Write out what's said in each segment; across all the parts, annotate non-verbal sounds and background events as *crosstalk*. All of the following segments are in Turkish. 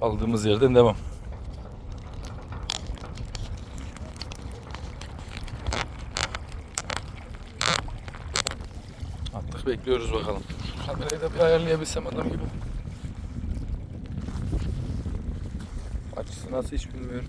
Kaldığımız yerden devam. Attık bekliyoruz bakalım. Kamerayı da bir ayarlayabilsem adam gibi. Açısı nasıl hiç bilmiyorum.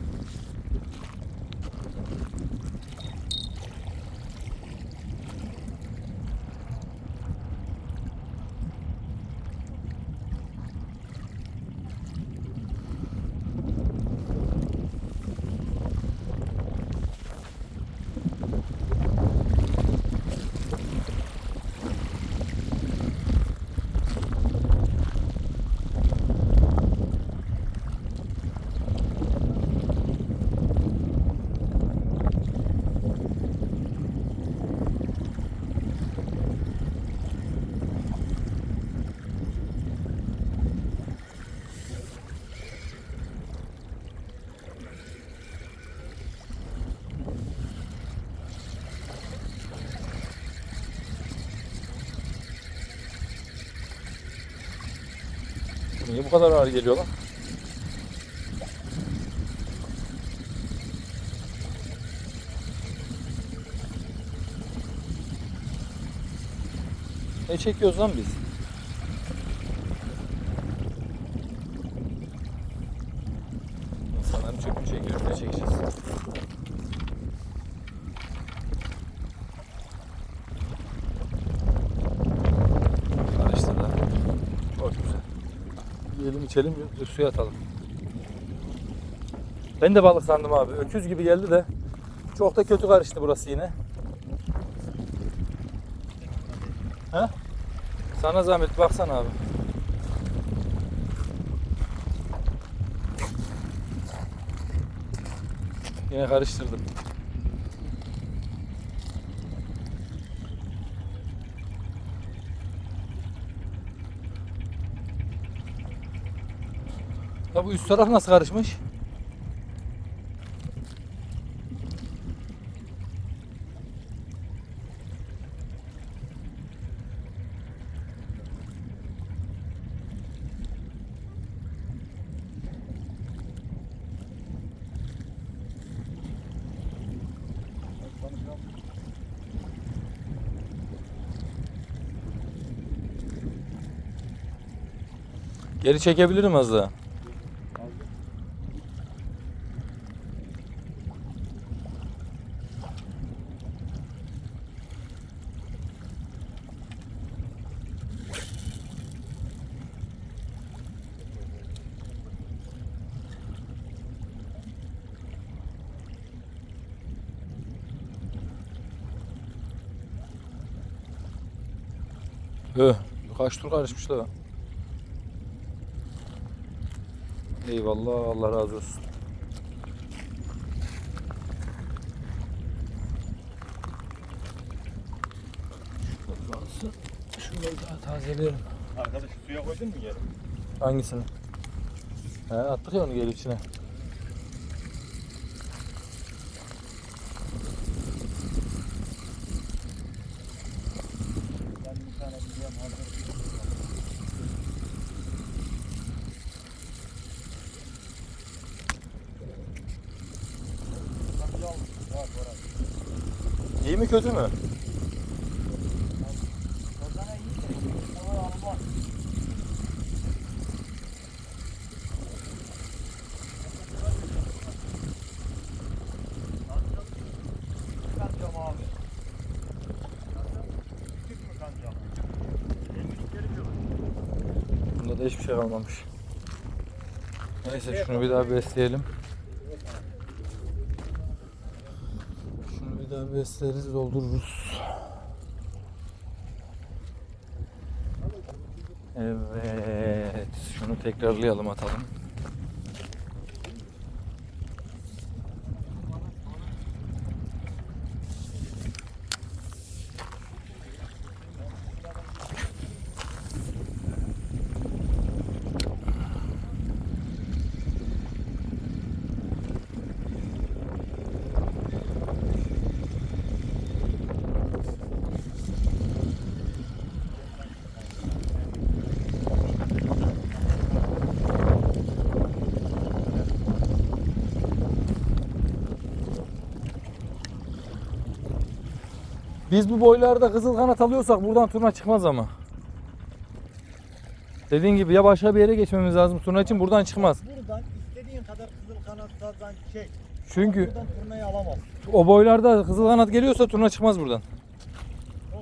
Niye bu kadar ağır geliyor lan? Ne çekiyoruz lan biz? İnsanların çöpünü çekiyoruz, ne çekeceğiz? Karıştı da. Çok güzel. Yiyelim içelim suya atalım. Ben de balık sandım abi. Öküz gibi geldi de çok da kötü karıştı burası yine. He? Sana zahmet baksana abi. Yine karıştırdım. Ya bu üst taraf nasıl karışmış? Geri çekebilirim az. Kaç tur karışmış da. Eyvallah, Allah razı olsun. Şurayı daha tazeleyelim. Arkadaş suya koydun mu geri? Hangisini? He, attık ya onu geri içine. Ben bir tane biliyorum hazır. Kanca almış. Var var. İyi mi kötü mü? Kazana iyi de. Ama almaz. Kancam abi. Küçük mü yok. Bunda da hiçbir şey kalmamış. Neyse şunu bir daha besleyelim. Şunu bir daha besleriz, doldururuz. Evet, şunu tekrarlayalım atalım. Biz bu boylarda kızıl kanat alıyorsak buradan turna çıkmaz ama. Dediğin gibi ya başka bir yere geçmemiz lazım. Turna için buradan çıkmaz. Buradan istediğin kadar kızıl kanat sazan çek. Çünkü Buradan turnayı alamaz. o boylarda kızıl kanat geliyorsa turna çıkmaz buradan. Çok zor.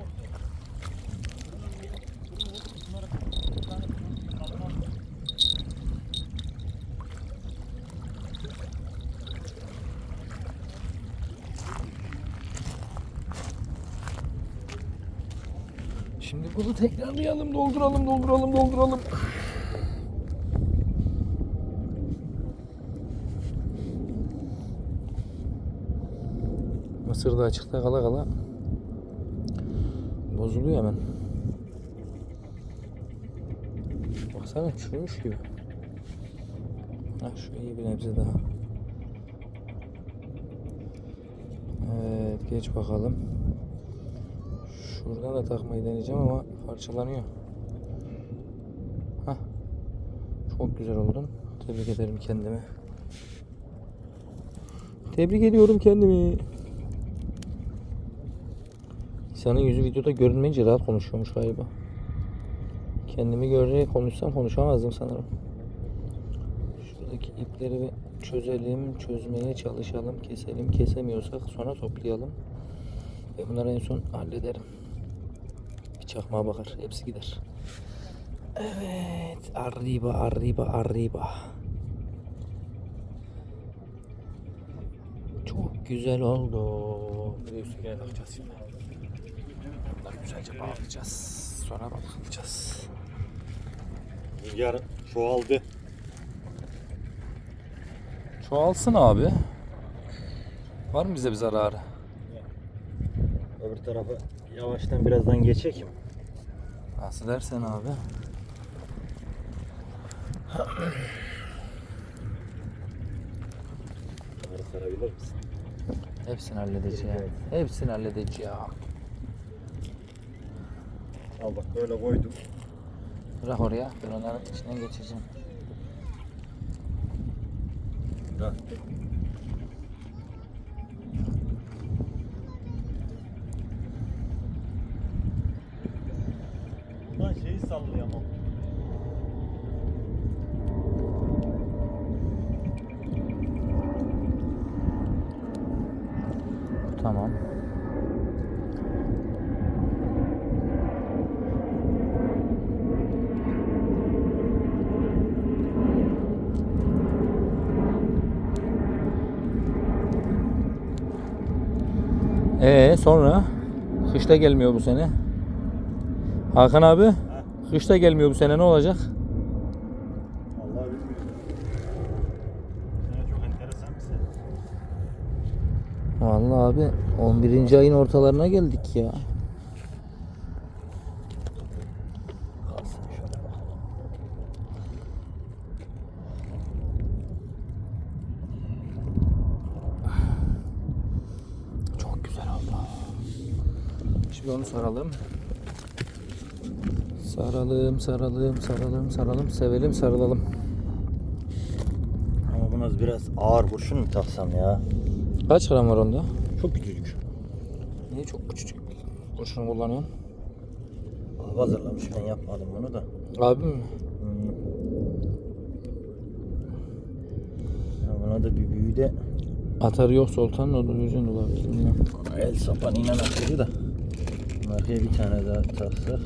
Şimdi bunu tekrarlayalım, dolduralım, dolduralım, dolduralım. Mısır da açıkta kala kala bozuluyor hemen. Baksana çürümüş gibi. Ha şu iyi bir nebze daha. Evet geç bakalım. Şuradan da takmayı deneyeceğim ama parçalanıyor. Hah. Çok güzel oldun. Tebrik ederim kendimi. Tebrik ediyorum kendimi. İnsanın yüzü videoda görünmeyince rahat konuşuyormuş galiba. Kendimi görerek konuşsam konuşamazdım sanırım. Şuradaki ipleri bir çözelim, çözmeye çalışalım, keselim. Kesemiyorsak sonra toplayalım. Ve bunları en son hallederim. Çakmağa bakar. Hepsi gider. Evet. Arriba, arriba, arriba. Çok güzel oldu. Bir de üstüne takacağız şimdi. Bunları güzelce bağlayacağız. Sonra bakacağız. Rüzgar çoğaldı. Çoğalsın abi. Var mı bize bir zararı? Öbür tarafa yavaştan birazdan geçelim. Nasıl dersen abi. Bunları sarabilir misin? Hepsini halledeceğim. Hepsini halledeceğim. Al bak böyle koydum. Bırak oraya. Ben onların içinden geçeceğim. Bırak. Ulan şeyi sallayamam. Tamam. Ee sonra kışta gelmiyor bu sene. Hakan abi kışta gelmiyor bu sene ne olacak? Vallahi bilmiyorum. Sana çok enteresan bir şey. Vallahi abi 11. ayın ortalarına geldik ya. Kalsın şöyle bak. Çok güzel oldu. Şimdi onu saralım. Saralım, saralım, saralım, saralım, sevelim, sarılalım. Ama buna biraz ağır kurşun mu taksam ya? Kaç gram var onda? Çok küçücük. Niye çok küçücük kurşun kullanıyorsun? Abi hazırlamış ben yapmadım bunu da. Abim mi? Hmm. Ya buna da bir büyü de Atarı yok Sultan o da yüzün olabilir. bilmiyorum. el sapanıyla atıyor da. Arkaya bir tane daha taksak.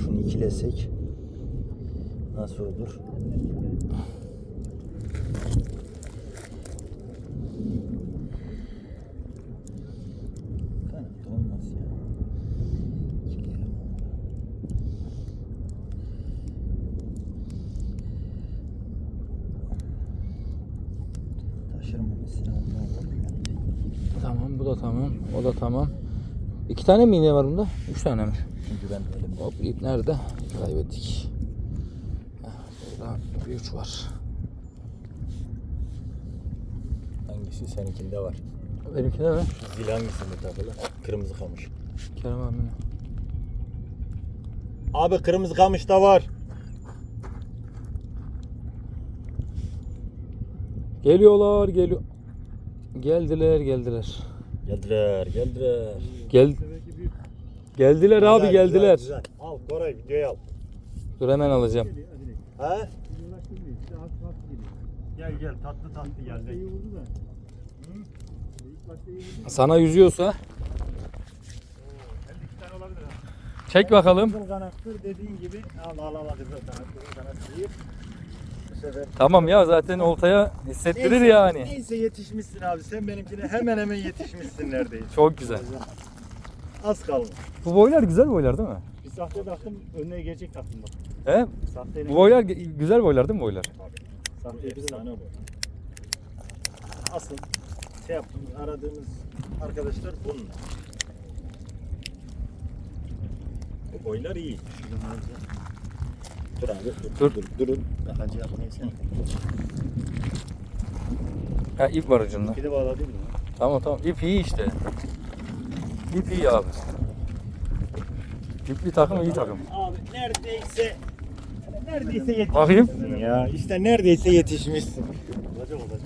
Şunu ikilesek. Nasıl olur? Kanat da olmaz ya. İkileyelim. Taşırım bunu silahımdan Tamam bu da tamam. O da tamam. İki tane mi iğne var bunda? Üç tane mi? Çünkü ben elimde. Hop ip nerede? Kaybettik. Heh, Burada bir üç var. Hangisi seninkinde var? Benimki de mi? Zil hangisinde takılı? Kırmızı kamış. Kerem abi. Abi kırmızı kamış da var. Geliyorlar geliyor. Geldiler geldiler. Geldiler, geldiler. Gel geldiler abi Güzel, geldiler. güzel, güzel. Al Koray videoyu al. Dur hemen alacağım. He? Gel gel tatlı tatlı geldi. Sana yüzüyorsa çek bakalım. Dediğin gibi al al al sefer Tamam ya zaten oltaya hissettirir yani. Neyse yetişmişsin abi sen benimkine hemen hemen yetişmişsin neredeyse. Çok güzel. Az kaldı. Bu boylar güzel boylar değil mi? Bir sahte taktım önüne gelecek taktım bak. He? Sahteyle Bu boylar ge- güzel boylar değil mi boylar? Sahte efsane bu. Asıl şey yaptığımız aradığımız arkadaşlar bunlar. Bu boylar iyi. Dur abi dur Dur. dur durun. Hacı yapmayı sen. Ha ip var ucunda. Bir de bağladın mı? Tamam tamam ip iyi işte. İp iyi abi. İpli takım iyi takım. Abi neredeyse neredeyse yetişmişsin Bakayım. ya. İşte neredeyse yetişmişsin. Olacak olacak.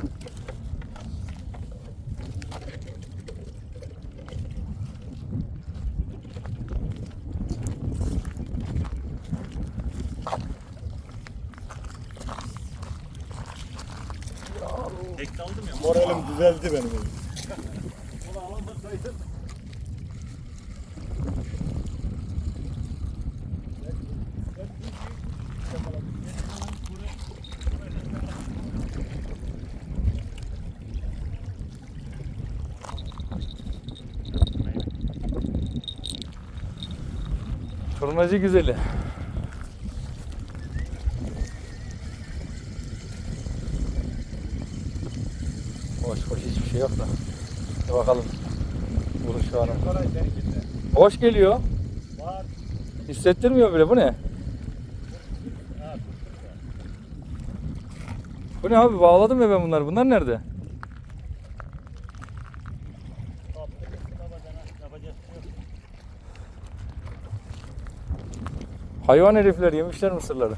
Tek aldım ya. Moralim düzeldi benim. Turnacı güzeli. Boş boş hiçbir şey yok da. Bir bakalım. Vuruş şu an. Hoş geliyor. Var. Hissettirmiyor bile. Bu ne? Bu ne abi? Bağladım ya ben bunları. Bunlar nerede? Hayvan herifler yemişler mısırları.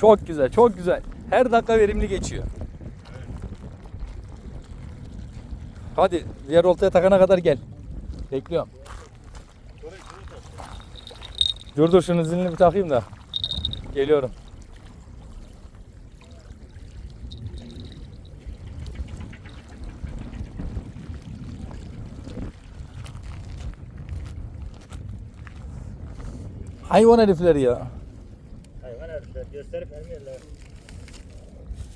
Çok güzel, çok güzel. Her dakika verimli geçiyor. Hadi diğer oltaya takana kadar gel. Bekliyorum. Dur dur şunun zilini bir takayım da. Geliyorum. Hayvan herifleri ya. Hayvan herifler gösterip vermiyorlar.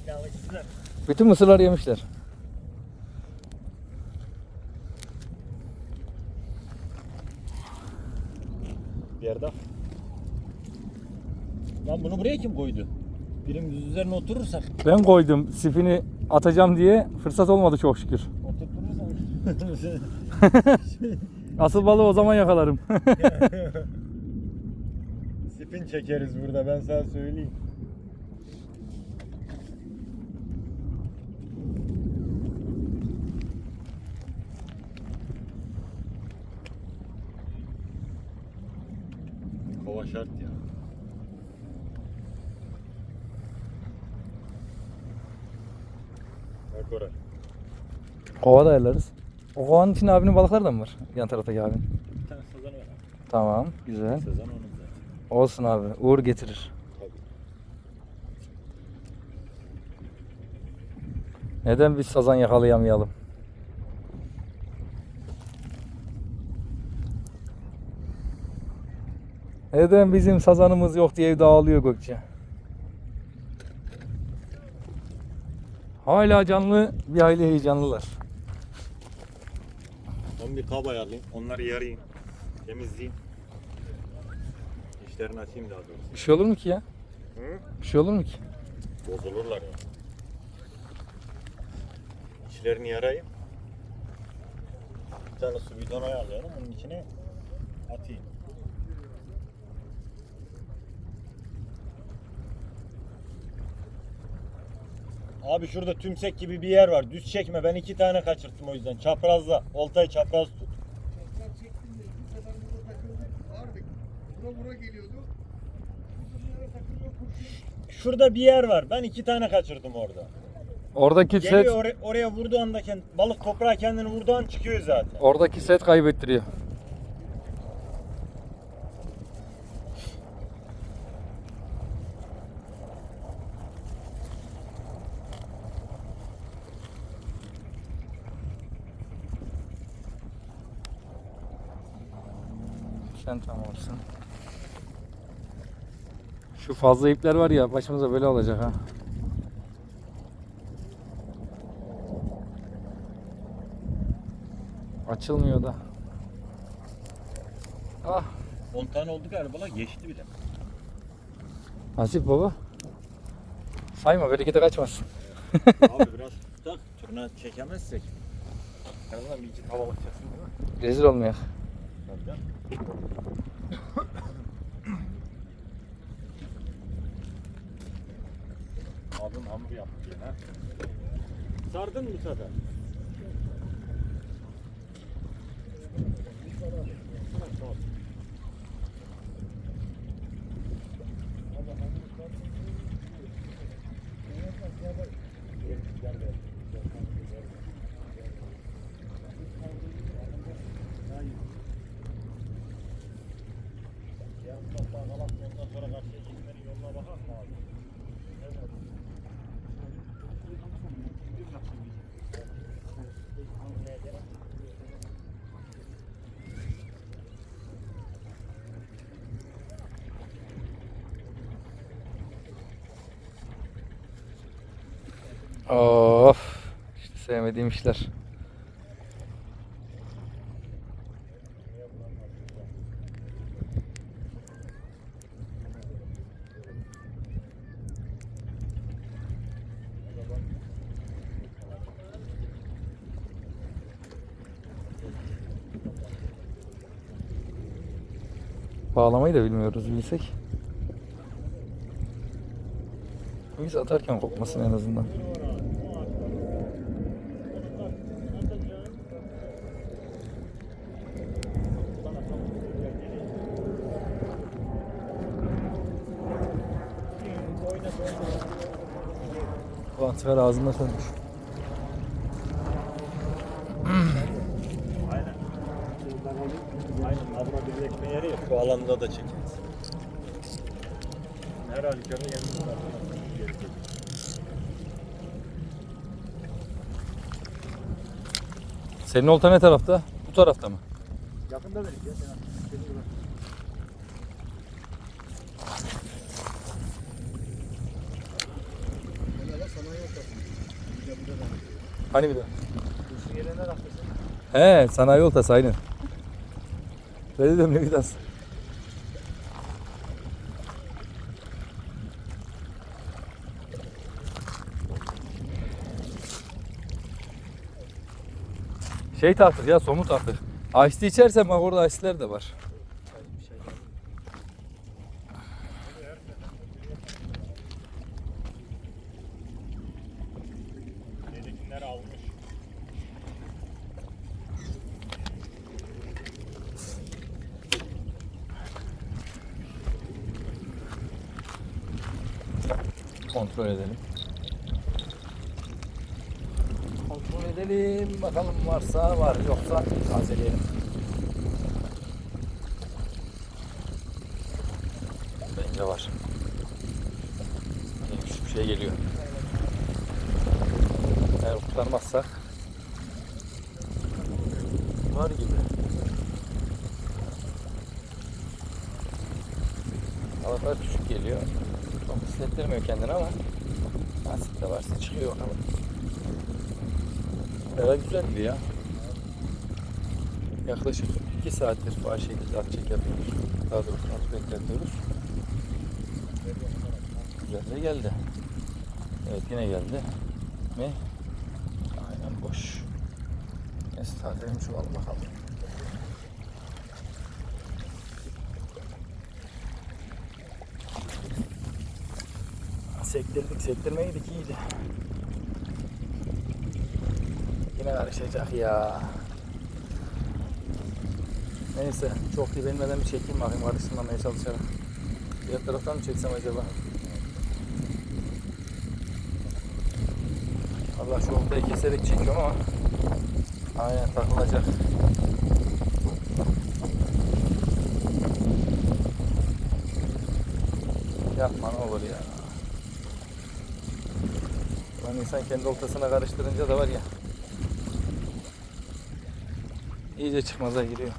Yanlışsızlar. Bütün mısırları yemişler. Yerde. Lan bunu buraya kim koydu? Birimiz üzerine oturursak. Ben koydum sipini atacağım diye fırsat olmadı çok şükür. Oturturursak. *laughs* Asıl balığı o zaman yakalarım. *laughs* Spin çekeriz burada ben sana söyleyeyim. Kova şart ya. Bak oraya. Kova da ayarlarız. O kovanın içinde abinin balıkları da mı var? Yan taraftaki abinin. Bir tane sazan var. Tamam, güzel. Sazan onun. Olsun abi. Uğur getirir. Neden biz sazan yakalayamayalım? Neden bizim sazanımız yok diye evde ağlıyor Gökçe? Hala canlı, bir hayli heyecanlılar. Ben bir kabay alayım. Onları yarayayım. Temizleyeyim. İşlerini açayım daha doğrusu. Bir şey olur mu ki ya? Hı? Bir şey olur mu ki? Bozulurlar ya. İçlerini yarayayım. Bir tane su bidonu ayarlayalım. Onun içine atayım. Abi şurada tümsek gibi bir yer var. Düz çekme. Ben iki tane kaçırttım o yüzden. Çaprazla. Oltayı çapraz tut. Şurada bir yer var. Ben iki tane kaçırdım orada. Oradaki set Geliyor oraya, oraya vurduğu anda kend- balık toprağa kendini vurduğu an çıkıyor zaten. oradaki set kaybettiriyor. Sen tamamsın. Şu fazla ipler var ya başımıza böyle olacak ha. Açılmıyor da. Ah 10 tane oldu galiba la geçti bile. nasip baba. Sayma berekete kaçmasın. Abi *laughs* biraz tak turna çekemezsek. Kanaldan bir iki tava bakacaksın değil mi? Rezil olmayak. Tabii canım. Abim hamur yaptı ya. Sardın mı bu sefer? Ondan sonra karşıya gitmenin yoluna bakar mı abi? Of. İşte sevmediğim işler. Bağlamayı da bilmiyoruz bilsek. Biz atarken kopmasın en azından. Sefer ağzında sönmüş. Aynen. Aynen. Abla birleşme yeri ya. Şu alanda da çekeriz. Her halükarda yanımızda. Senin olta ne tarafta? Bu tarafta mı? Yakında verin ya. Sen Seni bırak. Hani bir de? Kurşun yerine. He, sanayi oltası aynen. Böyle diyorum ne vidası. Şey tartır ya somut tartır. Ice içersen bak orada ice'ler de var. Edelim. Bakalım varsa var yoksa tazeleyelim. Bence var. Neymiş bir şey geliyor. Eğer kurtarmazsak var gibi. Havalar düşük geliyor. Çok hissettirmiyor kendini ama nasip de varsa çıkıyor bakalım. Evet güzel gibi ya. Yaklaşık 2 saattir bu şekilde at çek yapıyoruz. Daha doğrusu at bekletiyoruz. Güzel de geldi. Evet yine geldi. Mi? Aynen boş. Neyse tazeleyelim şu al bakalım. Sektirdik sektirmeydik iyiydi. Yine karışacak ya. Neyse çok dibenmeden bir çekeyim bakayım karıştırmamaya çalışarak. Diğer taraftan mı çeksem acaba? Allah şu oltayı keserek çekiyorum ama aynen takılacak. Yapma ne olur ya. Lan insan kendi oltasına karıştırınca da var ya. İyice çıkmaza giriyor.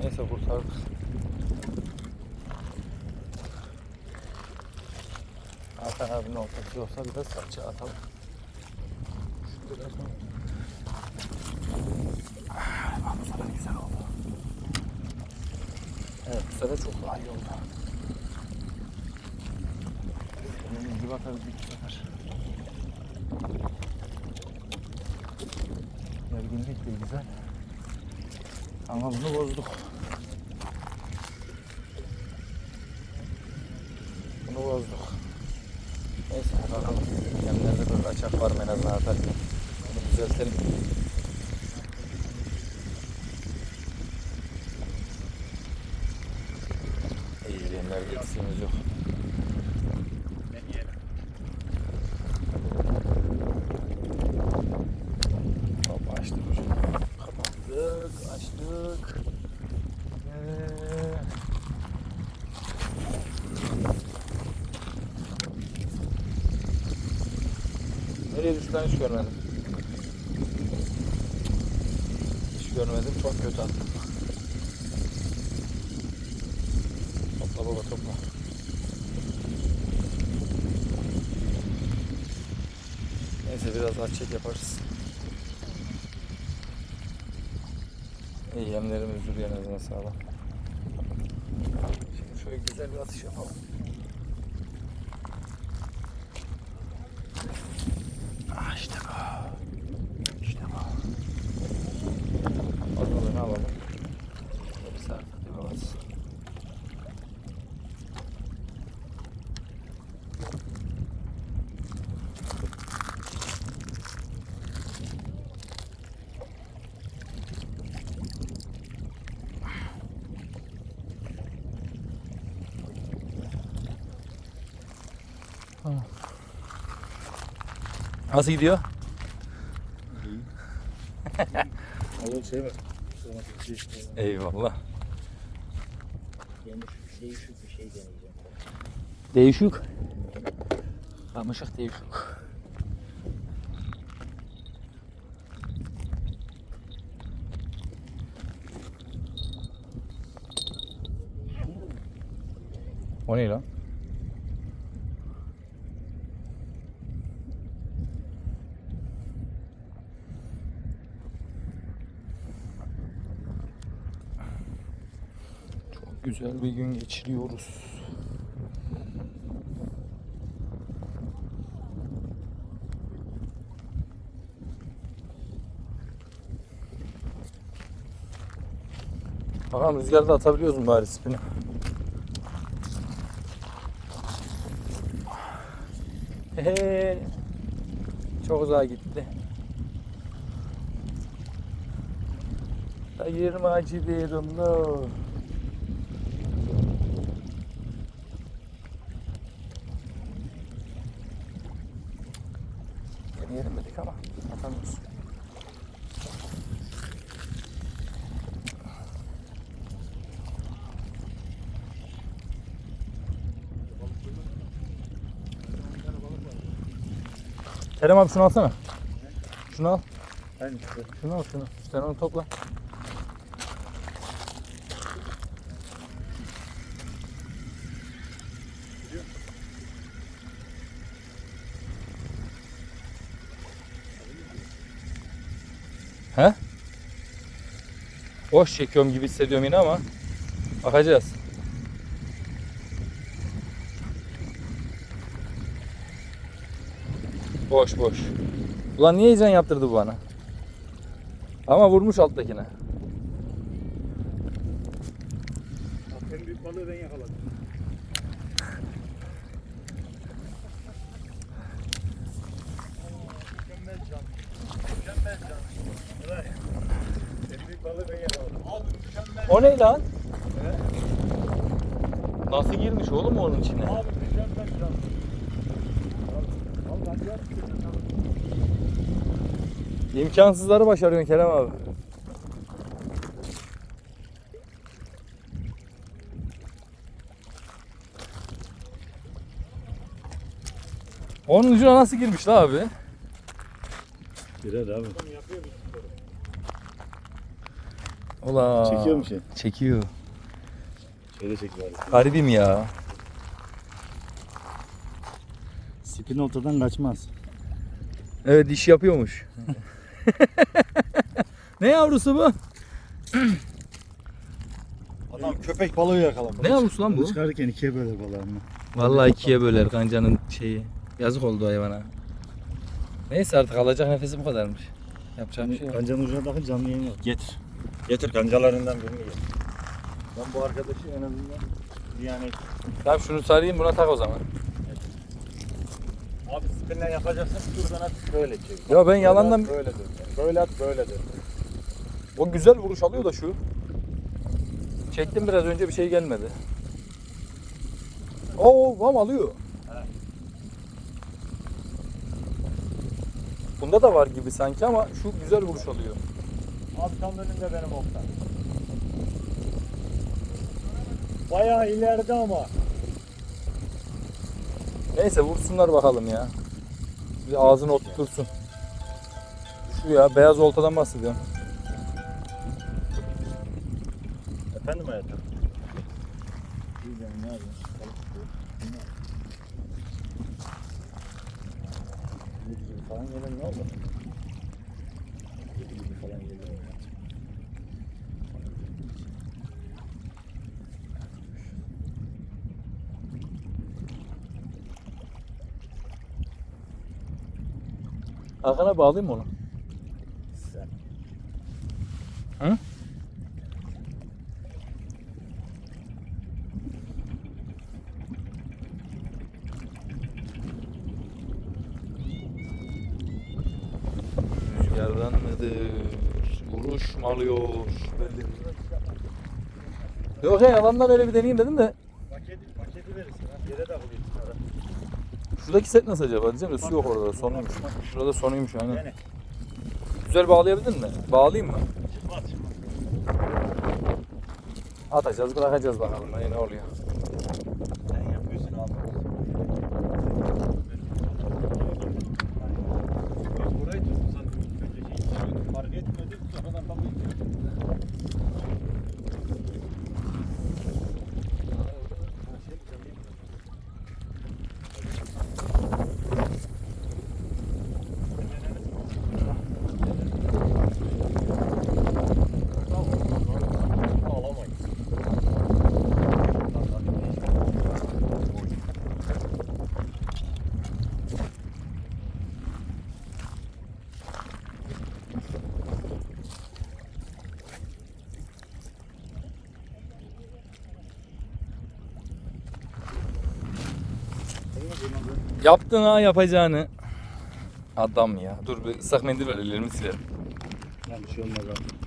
Neyse kurtardık. Hakan abinin oltası olsa biraz salça atalım. Biraz? Ah, bu sefer güzel oldu. Evet bu sefer çok daha iyi oldu. Dediğimiz gibi atabildik bu sefer. Gerginlik de güzel. Ama bunu bozduk. Bunu bozduk. Neyse bakalım. Gemlerde biraz açak var mı en azından atarken. Bunu düzeltelim. İyi gemlerde eksiğimiz yok. Deneyelim. Hop açtık ucunu. Kapattık, açtık. Ee, Ben hiç görmedim. Hiç görmedim. Çok kötü attım. Topla baba topla. Neyse biraz çek yaparız. İyi yemlerimiz duruyor en azından sağlam. Şimdi şöyle güzel bir atış yapalım. Ah işte bu. İşte bu. Ortalarını alalım. Bir saat bir babatsın. Nasıl gidiyor? Şey? Sonra bir şey. Eyvallah. Değişik, değişik bir şey deneyeceğim. Değişik. Kamışık değişik. O ne lan? Güzel bir gün geçiriyoruz. Bakalım rüzgarda atabiliyoruz mu bari spini? Hehe. Çok uzağa gitti. Ayırma acı değilim no. Kerem abi şunu alsana. Şunu al. Aynen. Şunu al şunu. Sen onu topla. He? Boş çekiyorum gibi hissediyorum yine ama bakacağız. Boş boş. Ulan niye heyecan yaptırdı bu bana? Ama vurmuş alttakine. En büyük balığı ben yakaladım. O ne lan? Nasıl girmiş oğlum onun içine? Abi mükemmel can. İmkansızları başarıyorsun Kerem abi. Onun ucuna nasıl girmiş la abi? Girer abi. Ola. Çekiyor mu şey? Çekiyor. Şöyle çekiyor abi. Garibim ya. Spin ortadan kaçmaz. Evet iş yapıyormuş. *laughs* ne yavrusu bu? Adam köpek balığı yakalamış. Ne yavrusu lan bu? Çıkarırken ikiye böler balığını. Vallahi ikiye böler kancanın şeyi. Yazık oldu hayvana. Neyse artık alacak nefesi bu kadarmış. Yapacak bir şey yok. Kancanın ucuna takın canlı yayın yap. Getir. Getir kancalarından birini getir. Ben bu arkadaşı en azından yani Tamam şunu sarayım buna tak o zaman. Abi spinle yapacaksın şuradan at böyle çevir. Ya ben Böyle yalandan at, böyle dön. Böyle at böyle dön. o güzel vuruş alıyor da şu. Çektim biraz önce bir şey gelmedi. Oo vam alıyor. Bunda da var gibi sanki ama şu güzel vuruş alıyor. Abi tam önünde benim oktan. Bayağı ileride ama. Neyse vursunlar bakalım ya. Bir ağzını oturtursun. Şu ya beyaz oltadan bahsediyorum. Efendim hayatım. İyi canım ne yapıyorsun? Falan gelen ne oldu? Arkana bağlayayım mı onu? Sen. Hı? Rüzgardan mıdır? Vuruş? Belli. Yok ya yalandan öyle bir deneyeyim dedim de. Paketi, paketi verirsin ha. Yere de koyayım sonra. Şuradaki set nasıl acaba diyeceğim de su yok orada sonuymuş. Şurada sonuymuş aynen. Yani Güzel bağlayabildin mi? Bağlayayım mı? Atacağız bırakacağız bakalım ne oluyor. Sen yapıyorsun abi. Burayı tutsan önce şey istiyordum. Fark etmedim. Sonradan tabii. Alamayız. Yaptın ha yapacağını. Adam ya. Dur bir ıslak mendil ver ellerimi silerim. Yani bir şey olmaz abi.